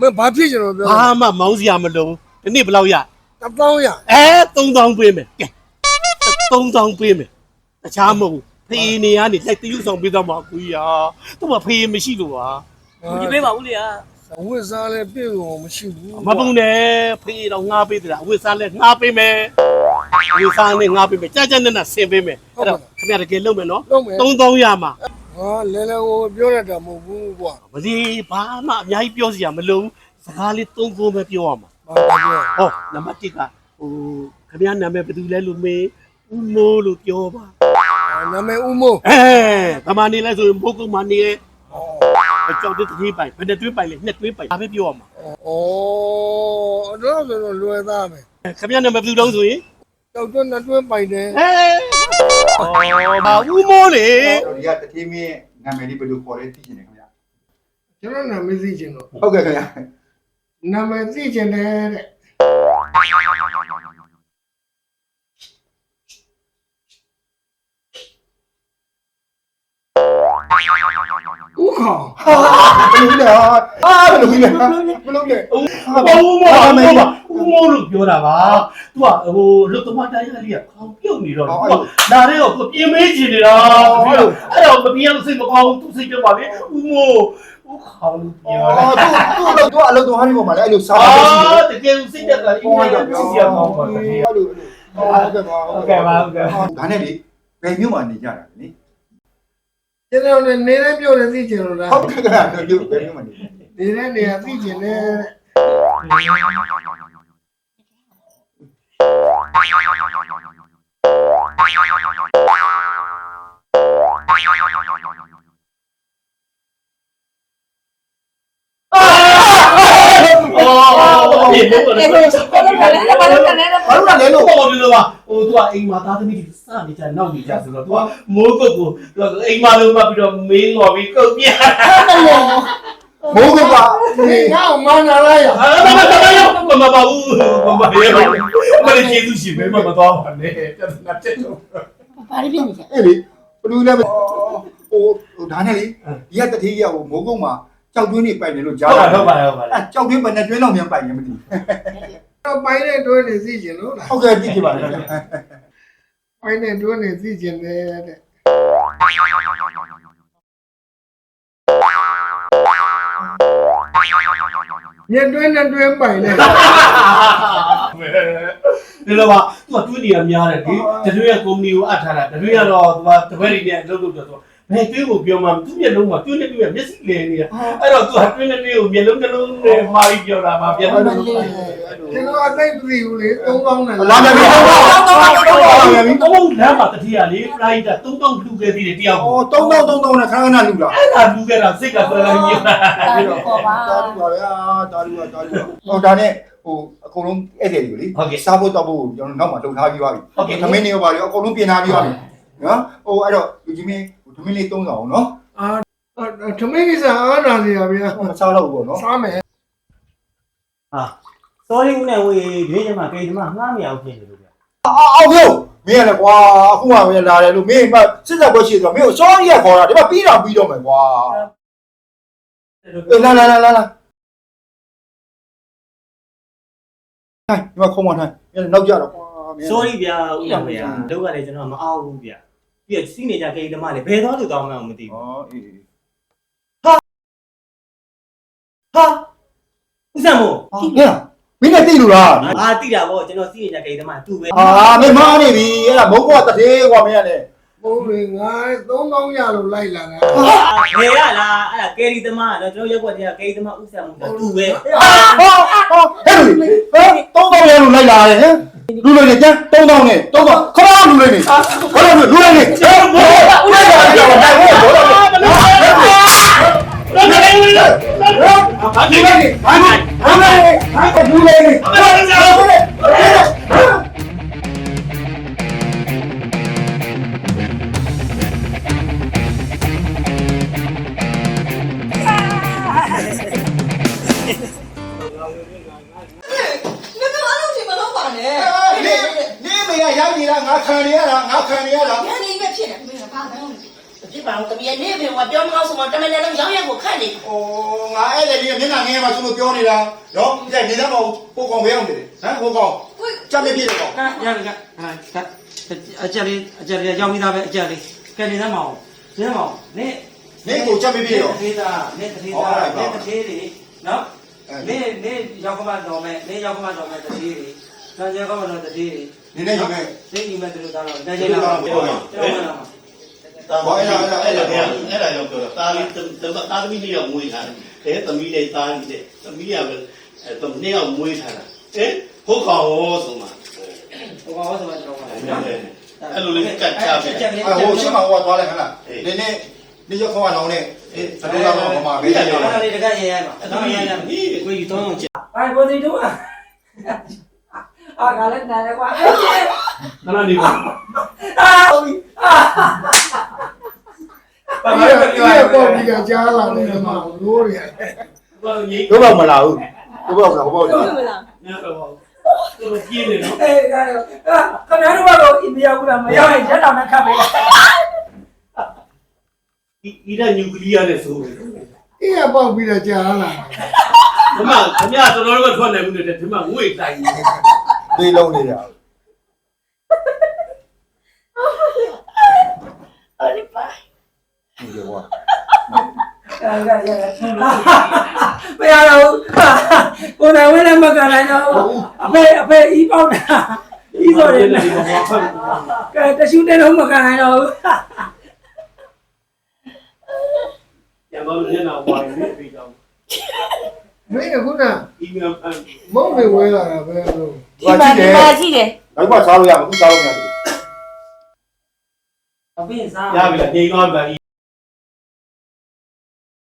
မင်းဘာဖြစ်ကြလို့ပြောဘာမှမောင်းစရာမလိုဘူးဒီနေ့ဘယ်လောက်ရတစ်ပေါင်းရအဲ3000ပေးမယ်ကဲ3000ပေးမယ်တခြားမဟုတ်ဘူးဖေးနေရနေလိုက်တရုပ်ဆောင်ပေးတော့မှာကူကြီးဟာသူ့မှာဖေးမရှိလို့ပါဒီပေးပါဦးလေအာအဝတ်စားလဲပြည့်ကုန်မရှိဘူးမပုံနဲ့ဖေးတော့ငါပေးတယ်အဝတ်စားလဲငါပေးမယ်အဝတ်စားနဲ့ငါပေးမယ်ကြာကြာနဲ့နဲ့ဆင်ပေးမယ်အဲ့တော့ခင်ဗျာတကယ်လုံးမယ်နော်လုံးမယ်3000ရမှာ ဟာလဲလဲကိုပြောရတာမဟုတ်ဘူးကွာမလီဘာမှအများကြီးပြောစရာမလိုဘူးစကားလေးသုံးခုပဲပြောရမှာဘာပြောဟောနံပါတ်1ကဟိုခင်ဗျာနာမည်ဘယ်သူလဲလို့မေးဦးမိုးလို့ပြောပါနာမည်ဦးမိုးအဲကမာနေလဲဆိုရင်ဘုတ်ကုတ်မာနေရဲ့အကြောက်တဲ့တကြီးပိုင်ဘယ်နဲ့တွင်းပိုင်လဲနှစ်တွင်းပိုင်ဒါပဲပြောရမှာဩတော့ဆိုတော့လွယ်သားမယ်ခင်ဗျာနာမည်ဘယ်သူတုံးဆိုရင်တောက်တွန်းနှစ်တွင်းပိုင်တယ်အဲ အော်ဘာဦးမိုးလေဒီကတတိမင်းနာမည်လေးဘယ်လိုခေါ်လဲသိချင်တယ်ခင်ဗျာကျွန်တော်နာမည်သိချင်တော့ဟုတ်ကဲ့ခင်ဗျာနာမည်သိချင်တယ်တဲ့ ဦးခေါင်ဘယ်လိုလဲအာဘယ်လိုလဲဘယ်လိုလဲဦးမိုးပါဦးမိုးပါဦးမိုးလို့ပြောတာပါသူကဟိုလွတ်သမားတိုင်းလေးကခေါင်းပြုတ်နေတော့သူကဒါလေးကိုပြင်းမေးချင်နေတာအဲ့တော့မပြင်းလို့စိတ်မကောင်းသူစိတ်ပြပါလေဦးမိုးဦးခေါင်းလို့ပြောအော်တာသူ့သူ့အလုပ်တော့အလုပ်တော့ဟာဒီပေါ်မှာလည်းအဲ့လိုစားအာလို့ရှိတယ်တကယ်စိတ်တက်ကလေးအင်းကြီးစီရကောင်းပါတကယ်အဲ့လိုဟုတ်ကဲ့ပါဟုတ်ကဲ့ပါဟုတ်ကဲ့ဒါနဲ့လေဘယ်မြို့မှာနေကြတာလဲ ကျွန်တော်လည်းနေနေပြောတယ်သိချင်လို့လားဟုတ်ကဲ့ခင်ဗျာမြို့ဘယ်မြို့မှာနေနေတဲ့နေရာသိချင်တယ်တဲ့ အော်ဒီလိုအေးဘယ်လိုလဲဘာလို့လဲလဲဘာလို့လဲလို့ဟိုဒီလိုပါဟိုသူကအိမ်မှာသားသမီးတွေစနေကြနောက်နေကြဆိုတော့သူကမိုးကုတ်ကိုသူကအိမ်မှာလုံးမပြီးတော့မင်းငေါ်ပြီးကုတ်ပြမိုးကပါဒီငါ့မနာလိုက်ရအာမမမမမပါဘူးမမရေမလေးကျေးဇူးရှင်ပဲမမသွားပါနဲ့ပြဿနာတက်တော့ဘာလို့ဖြစ်နေကြအဲ့လေဘလူးလည်းဟိုဟိုဒါနဲ့လေဒီကတတိယဟိုမိုးကုတ်မှာ ကြောက်တွင်းနေပိုင်တယ်လို့ကြားဟုတ်ပါတာဟုတ်ပါဟုတ်ပါအဲကြောက်တွင်းဘယ်နဲ့တွင်းတော့မြန်ပိုင်ရင်မသိတော့ပိုင်းနဲ့တွဲနေသိချင်လို့လားဟုတ်ကဲ့ကြည့်ကြပါလားပိုင်းနဲ့တွဲနေသိချင်တယ်တဲ့ညတွဲနဲ့တွဲပိုင်နဲ့ဒီလိုပါသူကတွင်းနေရများတယ်ဒီတရွေးကကုမ္ပဏီကိုအပ်ထားတာတရွေးကတော့သူကတပည့်တွေနဲ့လုပ်လို့တော့ ဘယ်တွင်းကိုပြောမှသူ့မျက်လုံးမှာတွင်းနေပြီးမျက်စိလဲနေတာအဲ့တော့သူကတွင်းနေကိုမျက်လုံးနှလုံးနဲ့မှာပြီးပြောတာပါမျက်လုံးနှလုံးကျွန်တော်အသိမသိဘူးလေသုံးကောင်းတယ်လာမယ်ပြီတော့တော့တော့လာမယ်ပြီတော့လမ်းမှာတတိယလေး flight က3000လူခဲ့သေးတယ်တယောက်အော်တုံးတော့တုံးတော့နဲ့ခဏခဏလူလာအဲ့ဒါလူခဲ့တာစိတ်ကတော်တော်ကြီးတာပေါ်ပါတာလူပါဗျာတာလူပါတာလူပါဟိုဒါနဲ့ဟိုအကုန်လုံးဧည့်သည်တွေလေစားဖို့တော့ဖို့ကျွန်တော်နောက်မှလုံထားပြီးပါပြီသမင်းတွေပါလေအကုန်လုံးပြင်ထားပြီးပါပြီနော်ဟိုအဲ့တော့လူကြီးမင်း သမင်းလေး3000အောင်နော်အာထမင်းကိစ္စအားနာစီရဗျာမစားတော့ဘူးပေါ့နော်စားမယ် sorry ဦးနဲ့ဝေးဒီနေ့ကျမှကိန်းကျမငှားမရဘူးဖြစ်နေလို့ဗျအောက်ပြောမင်းရတယ်ကွာအခုမှမင်းလာတယ်လို့မင်းကစစ်သက်ပွဲရှိဆိုတော့မင်းကို sorry ရခေါ်တာဒီမှာပြီးတော့ပြီးတော့မယ်ကွာအေးလာလာလာလာလာဟဲ့ဒီမှာခုံမထိုင်မင်းနောက်ကြတော့ကွာမင်း sorry ဗျာဦးနဲ့ဝေးကလောက်ကလည်းကျွန်တော်မအောင်ဘူးဗျ ပြီးတော့စီးနေကြခေတ္တမလည်းဘယ်သွားလို့သွားမှန်းမသိဘူးဩအေးဟာဦးစံမို့ဟဲ့မင်းလည်းသိလို့လားအာတိတာဗောကျွန်တော်စီးနေကြခေတ္တမသူပဲအာမင်းမားနေပြီအဲ့ဒါမုံဘောတသေးကွာမင်းကလည်း ဘုံတွေငါသုံးကောင်းရလို့လိုက်လာတာဘယ်ရလားအဲ့ဒါကယ်ရီသမားတော့ကျွန်တော်ရက်ွက်တဲ့ကိန်းသမားဦးစံမို့သူပဲဟောဟောဟဲ့လူဟဲ့တောင်းတောင်းရလို့လိုက်လာတယ်ဟဲ့လူလိုက်နေကျန်တောင်းတောင်းနဲ့တောင်းတောင်းခဏလူလိုက်နေခဏလူလူလိုက်နေဟဲ့ဘောဦးလိုက်လာတယ်ဘာလို့ဘောလာဘာလို့ဘာလို့ဘာလို့လူလိုက် နေနေနေမေရရိုက်နေတာငါခံနေရတာငါခံနေရတာညနေပဲဖြစ်တယ်မင်းကဘာမှမဖြစ်ပါအောင်တမီးနေ့ပြင်ကပြောမကောင်းဆိုမှတမန်တော်ရောင်းရက်ကိုခန့်နေ။အော်ငါအဲ့လေမျက်နှာငယ်မှာသူ့လိုပြောနေတာ။နော်။ဒီနေသားမဟုတ်ပိုကောင်ဝဲအောင်နေတယ်။ဟမ်ပိုကောင်ကြမ်းပြပြတယ်ကောင်ဟာရပြီကဟာအကြက်လေးအကြက်လေးကြောင်းပြီးသားပဲအကြက်လေးကဲနေသမ်းမအောင်နေသမ်းမအောင်နေ။နေကိုကြမ်းပြပြရောသေးတာနေတသေးတာနေတသေးတွေနော် နေနေရောက်ကမှတော်မယ်နေရောက်ကမှတော်မယ်တသေးတွေဆန်းရောက်ကမှတော်တသေးတွေ။နေနေယူမယ်သိညီမဲ့တို့သားတော့တကယ်လားကျွန်တော်ကျွန်တော်တာဘာအဲ့ဒါအဲ့ဒါအဲ့ဒါကြောင့်ပြောတာတာလီတာသမီးလေးရောက်မွေးထားတယ်အဲသမီးလေးတာလီတဲ့သမီးကပဲအဲသမီးရောက်မွေးထားတာအဲဟုတ်ကောင်ဟောဆိုမှာဟိုကောင်ဆိုမှကျွန်တော်နော်အဲ့လိုလေးကတ်ချပြ။အဟိုရှင်းမှာဟိုသွားလိုက်ခလား။နေနေ နေရောက်ခေါ်အောင်နဲ့အေးဘယ်လိုလာမမှာပဲ။အဲ့ဒါလေးတကယ်ရရမှာအဲ့ဒါရရမှာကိုကြီးတော့ချက်အိုင်ကိုစီတို့အာကလည်းနားလေကွာခဏနေပါအာဟုတ်ပြီအာဘာဒီမှမကပြောရဒီဘူးပေါ်ဒီကကြားလာတယ်မှာလို့ရတယ်ဘာကြီးတို့ဘောက်မလာဘူး။တို့ဘောက်မလာဘောက်ဟုတ်လာမလားညတော့သူပြင်းနေနော်အေးကဲခင်ဗျားတို့ကတော့အိန္ဒိယကမရောက်ရင်ရက်တောင်နဲ့ခတ်ပေးတယ်ဒီ အီရန်နျူကလ িয়ার နဲ့ဆိုတယ်အေးပေါက်ပြီးတော့ကြားလာဒီမှာခင်ဗျာတော်တော်ကထွက်နေမှုနဲ့ဒီမှာငွေတိုင်းနေ။သေးလုံးနေရအောင်အဲ့ဒီပါ။ဒီကွာအဲကဲရရမရတော့ကိုနိုင်ဝင်းလည်းမကန်နိုင်တော့အဖေအဖေဤပေါက်တာဤဆိုတယ်ဒီမှာဖတ်ကဲတရှူးတဲ့တော့မကန်နိုင်တော့ ရမလို့ညနာဝိုင်းနေပြီးတော့မင်းကခုနအီးမေးလ်ဖတ်မုံတွေဝဲလာတာပဲလို့။ဟာကြည့်တယ်ပါရှိတယ်။နောက်ကစားလို့ရမှာအခုစားလို့မရဘူးအဖေစားရပြီလားညင်သွားပြီ